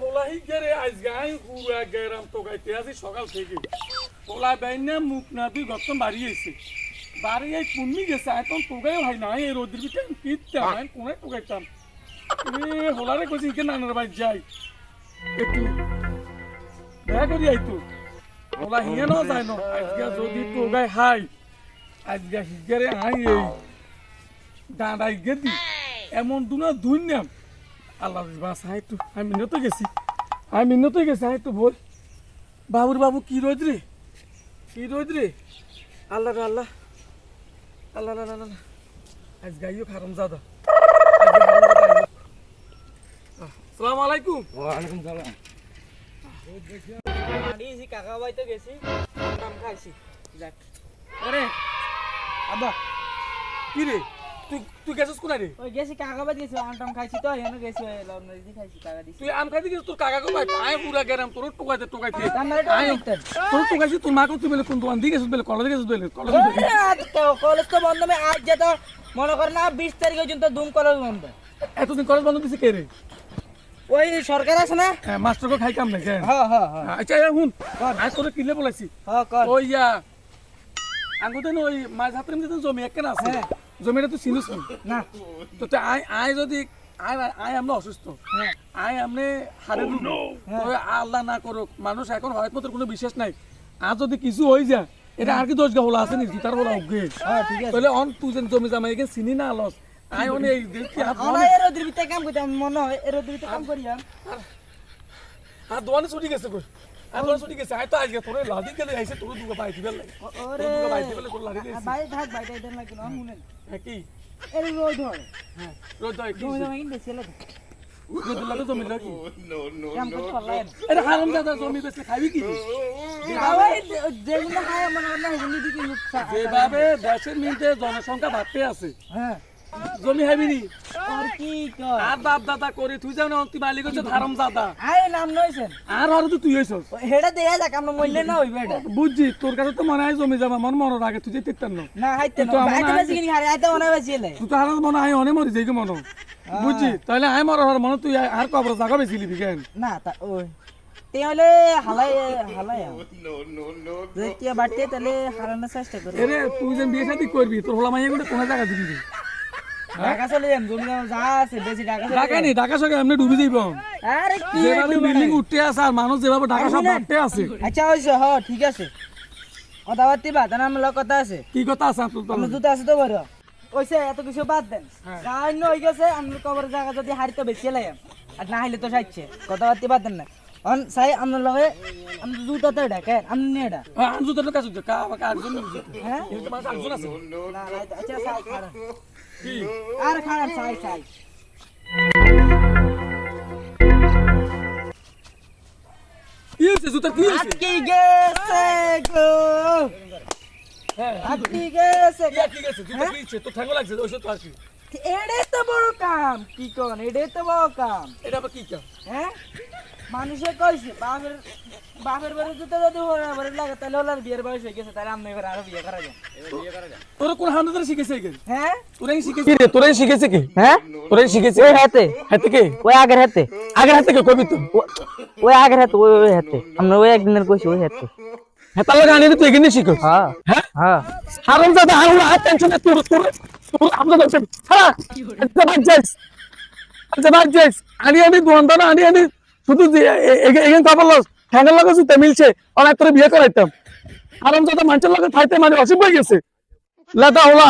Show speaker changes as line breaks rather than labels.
হোলাই গেরে বাইনা মুখ না এই না কোনে তোগাইতাম এ হোলারে কইছি কে নানার বাড়ি যাই। একটু দেখা করি আই তো। হোলা ন যায় না, আজকে যদি হাই এমন দুনা দুই নাম। আল্লাহ বাস হাই একটু আমি মিনতে গেছি। আমি মিনতে গেছি হাই একটু বল। বাবুর বাবু কি রোদ রে? কি রোদ রে? আল্লাহ রে আল্লাহ। আল্লাহ আল্লাহ আল্লাহ আল্লাহ। আজ গাইও খারাম জাদা। সালাম আলাইকুম।
ওয়ালাইকুম সালাম।
দিয়েছি কাকা বাড়িতে গেছি নাম খাইছি। যাক।
আরে
আব্বা
কি রে? তুই তুই গেছিস কোথায় রে?
ওই গেছি কাকা বাড়ি গেছি আম টাম খাইছি তো এখানে গেছি ওই লবণ দিয়ে খাইছি টাকা দিছি।
তুই আম খাইতে গেছিস তোর কাকা কোথায় আয় পুরা গেরাম তোর টোকাইতে টোকাইতে। আয় তোর টোকাইছি তোর মাকে তুই বলে কোন দোকান দিয়ে গেছিস বলে কলেজে গেছিস বলে কলেজে
কলেজ তো বন্ধ মে আজ মনে কর না বিশ তারিখ পর্যন্ত দুম কলেজ বন্ধ।
এতদিন কলেজ বন্ধ দিছে কে রে?
ওই সরকার আছে না?
হ্যাঁ মাস্টারকে খাই কাম নাই কেন?
হ্যাঁ হ্যাঁ হ্যাঁ।
আচ্ছা শুন। আজ তোরে কিলে বলাইছি।
হ্যাঁ কর।
ওই ইয়া আঙ্গুতে ওই মাছ হাতের মধ্যে জমি এক কেনা আছে।
হ্যাঁ।
জমিটা তুই চিনিস না? তো তে আয় আয় যদি আয় আয় আমরা অসুস্থ।
হ্যাঁ।
আয় আমনে হারে তবে আল্লাহ না করুক মানুষ এখন হয়তো মতো কোনো বিশেষ নাই। আর যদি কিছু হয়ে যায় এটা আর কি দোষ গা হলো আছে নি? তার বলা অজ্ঞে।
হ্যাঁ ঠিক আছে।
তাহলে অন তুই যেন জমি জামাই একে চিনি না লস। আয় অনে এই দেখি
এর ওদের কাম করতে আমার মনে হয় এর কাম করি।
হাত দোয়ানে ছুটি গেছে কই? দোয়ানে ছুটি গেছে আয় তো আজকে তোরে লাদি গেলে আইছে তোর দুগা পাই দিবে লাই।
ওরে
দুগা পাই দিবে তোর লাদি দিয়েছে।
ভাই থাক ভাই এটা লাগে না। শুনেন
হ্যাঁ কি?
এর রোদ হয়।
হ্যাঁ রোজ হয় কি?
জমি জমি কিন্তু ছেলে
রোজ লাগে জমি লাগি।
কাম করতে পারলাই
আরে হারাম দাদা জমি বেচলে খাবি কি?
যেগুলো খায় মনে হয় না দিকে
যেভাবে দেশের মধ্যে জনসংখ্যা বাড়তে আছে
হ্যাঁ।
জমি হাবি নি?
আর কি কর
আর বাপ দাদা করে তুই যাও না অন্তি মালিক হচ্ছে ধারম দাদা।
আয় নাম নইছেন?
আর আর তুই হইছস।
হেডা দেয়া যাক আমরা মরলে না হইবে এটা
বুঝছি তোর কাছে তো মনে হয় জমি যাবা মন মরার আগে তুই যেতে না।
না হাইতে না
তো আমার
বাইতে
না
বেশি কিনি হারে আইতে মনে বেশি এলে।
তুই তো আর মনে হয় অনে মরি যাই মনে বুঝছি তাহলে আয় মরার মনে তুই আর কবর জায়গা বেশি লিবি কেন?
না তা ওই। তে হলে হালাই হালাই যদি কে বাড়তে তাহলে হারানোর চেষ্টা করি
এরে তুই যে বিয়ে শাদি করবি তোর হোলা মাইয়া কোন জায়গা দিবি?
ঢাকা চলে যাম জমি যা আছে বেশি ঢাকা
ঢাকা নেই ঢাকা সঙ্গে এমনি ডুবি যাইব।
আরে কি
যেভাবে বিল্ডিং উঠতে আছে আর মানুষ যেভাবে ঢাকা সব বাড়তে আছে।
আচ্ছা হইছে হ ঠিক আছে। কথা বার্তি বাদ না আমার লগ কথা আছে।
কি কথা আছে আপনার তোর
আমরা আছে তো বড়। ওইসে এত কিছু বাদ দেন।
হ্যাঁ।
হয়ে গেছে কবর জায়গা যদি হারিতে বেশি লাগাম আর না হাইলে তো সাইছে কথাবার্তি বাদ দেন না। অন সাই আমরা লগে আমরা জুতো তো ডাকে আপনি নিয়ে এটা
আনজু তোর কাছে কা আরেকজন নিয়ে
হ্যাঁ
মানুষ আরেকজন আছে।
না না আচ্ছা সাই খারাপ
কি?
আর খারাপ সাই সাই
কি হয়েছে জুতার কি হয়েছে
আটকে গেছে গো। আটকে গেছে
কি গেছে? জুতা কি হয়েছে ঠ্যাঙ্গো লাগছে ওষুধ তো কি?
তো বড় কাম কি কোন এটাই তো বড় কাম।
এটা আবার কি কাম?
হ্যাঁ মানুষে কইছে বাপের বাপের বাড়ি জুতো যদি ওরা বাড়ি লাগে তাহলে ওলার বিয়ের বয়স হয়ে গেছে তাহলে আমি এবার আরও বিয়ে করা যায়
তোর কোন হামদা শিখেছে কে
হ্যাঁ?
তোরাই শিখেছে। রে তোরাই শিখেছে কে?
হ্যাঁ?
তোরাই শিখেছে?
ওই হাতে।
হাতে কে?
ওই আগের হাতে।
আগের হাতে কে? কবি তো।
ওই আগের হাতে ওই ওই হাতে। আমরা ওই একদিনের কইছি ওই হাতে।
হেতাল লাগা আনি তুই এখানে শিখো।
হ্যাঁ।
হ্যাঁ?
হ্যাঁ।
হারাম দাদা আর আর টেনশন তোর তোর তোর হ্যাঁ বাদ যাইস। আচ্ছা বাদ যাইস। আনি আনি দোয়ান না আনি আনি। শুধু এখানে কপাল লস ঠ্যাঙ্গের লগে সুতে মিলছে অনেক করে বিয়ে করাইতাম। আরাম যাতে মানুষের লগে থাইতে মানে অসুখ হয়ে গেছে। লেটা হলা।